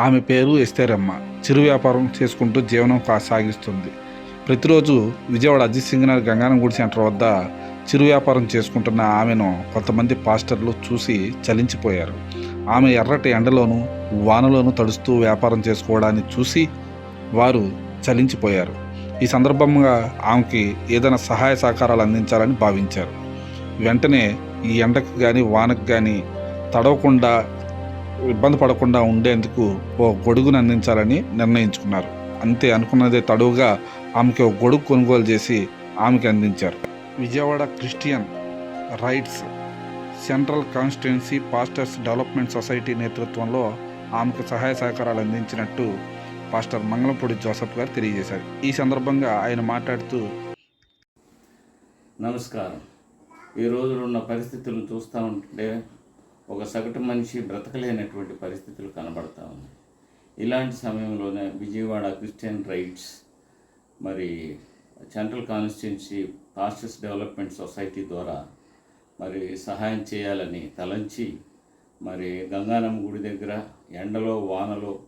ఆమె పేరు ఎస్తేరమ్మ. చిరు వ్యాపారం చేసుకుంటూ జీవనం కా- సాగిస్తుంది ప్రతిరోజు విజయవాడ అజిత్ సింగ్ నగర్ గంగానం గుడి సెంటర్ వద్ద చిరు వ్యాపారం చేసుకుంటున్న ఆమెను కొంతమంది పాస్టర్లు చూసి చలించిపోయారు. ఆమె ఎర్రటి ఎండలోనూ వానలోనూ తడుస్తూ వ్యాపారం చేసుకోవడాన్ని చూసి వారు చలించిపోయారు. ఈ సందర్భంగా ఆమెకి ఏదైనా సహాయ సహకారాలు అందించాలని భావించారు. వెంటనే ఈ ఎండకు కానీ వానకు కానీ తడవకుండా ఇబ్బంది పడకుండా ఉండేందుకు ఓ గొడుగును అందించాలని నిర్ణయించుకున్నారు. అంతే అనుకున్నదే తడువుగా ఆమెకి ఒక గొడుగు కొనుగోలు చేసి ఆమెకి అందించారు. Vijayawada Christian rights central constituency pastors development society నేతృత్వంలో ఆమెకు సహాయ సహకారాలు అందించినట్టు పాస్టర్ మంగళపూడి జోసఫ్ గారు తెలియజేశారు. ఈ సందర్భంగా ఆయన మాట్లాడుతూ నమస్కారం. ఈ రోజున ఉన్న పరిస్థితులను చూస్తూ ఉంటే ఒక సగటు మనిషి బ్రతకలేనటువంటి పరిస్థితులు కనబడతా ఉన్నాయి. ఇలాంటి సమయంలోనే విజయవాడ క్రిస్టియన్ రైట్స్ మరి central constituency pastors development society ద్వారా మరి సహాయం చేయాలని తలంచి మరి గంగానమ్మ గుడి దగ్గర ఎండలో వానలో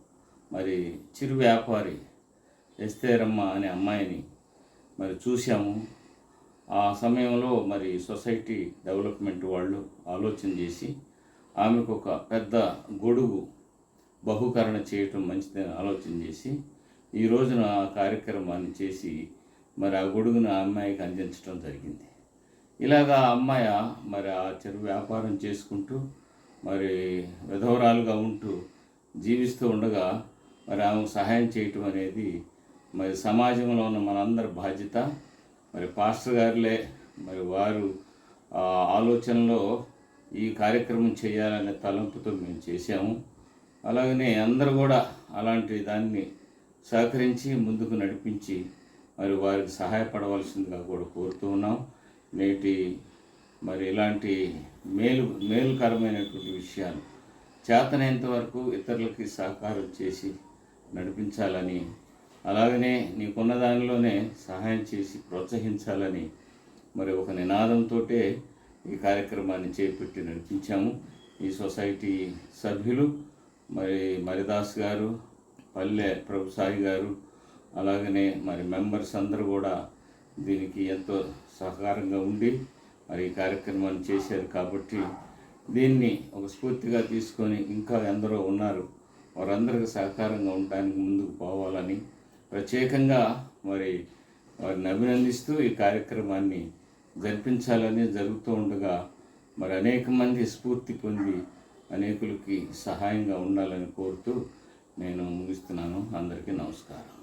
మరి చిరు వ్యాపారి ఎస్తేరమ్మ అనే అమ్మాయిని మరి చూశాము. ఆ సమయంలో మరి సొసైటీ డెవలప్మెంట్ వాళ్ళు ఆలోచన చేసి ఆమెకు ఒక పెద్ద గొడుగు బహుకరణ చేయటం మంచిదని ఆలోచన చేసి ఈ రోజున ఆ కార్యక్రమాన్ని చేసి మరి ఆ గొడుగును ఆ అమ్మాయికి అందించడం జరిగింది. ఇలాగా ఆ అమ్మాయి మరి ఆ చెరువు వ్యాపారం చేసుకుంటూ మరి విధవరాలుగా ఉంటూ జీవిస్తూ ఉండగా మరి ఆమెకు సహాయం చేయటం అనేది మరి సమాజంలో ఉన్న మనందరి బాధ్యత. మరి పాస్టర్ గారులే మరి వారు ఆ ఆలోచనలో ఈ కార్యక్రమం చేయాలనే తలంపుతో మేము చేశాము. అలాగనే అందరూ కూడా అలాంటి దాన్ని సహకరించి ముందుకు నడిపించి మరి వారికి సహాయపడవలసిందిగా కూడా కోరుతూ ఉన్నాం. నేటి మరి ఇలాంటి మేలు మేలుకరమైనటువంటి విషయాలు చేతనైనంత వరకు ఇతరులకి సహకారం చేసి నడిపించాలని అలాగనే నీకున్న దానిలోనే సహాయం చేసి ప్రోత్సహించాలని మరి ఒక నినాదంతో ఈ కార్యక్రమాన్ని చేపట్టి నడిపించాము. ఈ సొసైటీ సభ్యులు మరి మరిదాస్ గారు పల్లె ప్రభుసాయి గారు అలాగనే మరి మెంబర్స్ అందరూ కూడా దీనికి ఎంతో సహకారంగా ఉండి మరి ఈ కార్యక్రమాన్ని చేశారు కాబట్టి దీన్ని ఒక స్ఫూర్తిగా తీసుకొని ఇంకా ఎందరో ఉన్నారు. వారందరికీ సహకారంగా ఉండడానికి ముందుకు పోవాలని ప్రత్యేకంగా మరి వారిని అభినందిస్తూ ఈ కార్యక్రమాన్ని జరిపించాలని జరుగుతూ ఉండగా మరి అనేక మంది స్ఫూర్తి పొంది అనేకులకి సహాయంగా ఉండాలని కోరుతూ నేను ముగిస్తున్నాను. అందరికీ నమస్కారం.